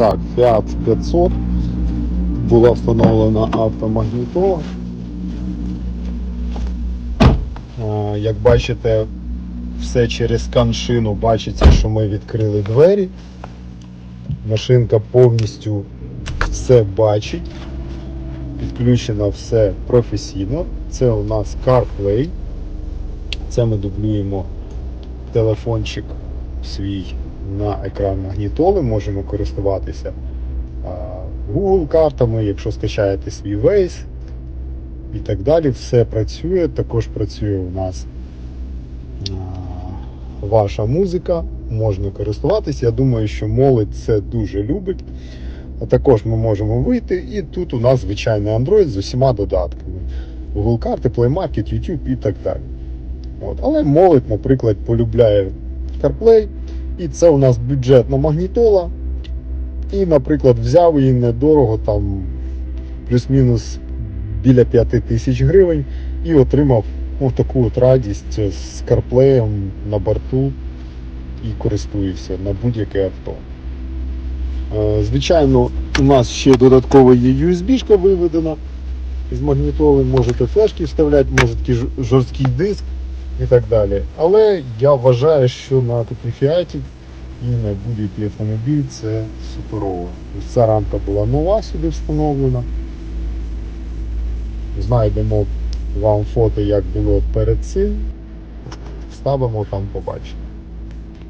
Так, Fiat 500 була встановлена автомагнітола. Е, Як бачите, все через каншину бачиться, що ми відкрили двері. Машинка повністю все бачить. Підключено все професійно. Це у нас CarPlay. Це ми дублюємо телефончик свій на екран магнітоли, можемо користуватися Google картами, якщо скачаєте свій Waze і так далі, все працює. Також працює у нас ваша музика, можна користуватися. Я думаю, що молодь це дуже любить. А також ми можемо вийти, і тут у нас звичайний Android з усіма додатками. Google карти, Play Market, YouTube і так далі. От. Але молодь, наприклад, полюбляє CarPlay, і це у нас бюджетна магнітола. І, наприклад, взяв її недорого, там плюс-мінус біля 5 тисяч гривень, і отримав ну, таку от радість з CarPlay на борту і користуюся на будь-яке авто. Е, Звичайно, у нас ще додатково є USB-шка виведена з магнітоли, можете флешки вставляти, може такий жорсткий диск і так далі. Але я вважаю, що на такій фіаті і на будь-який автомобіль це суперово. Ця рамка була нова сюди встановлена. Знайдемо вам фото, як було перед цим. Ставимо там побачимо.